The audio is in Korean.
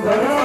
한 걸음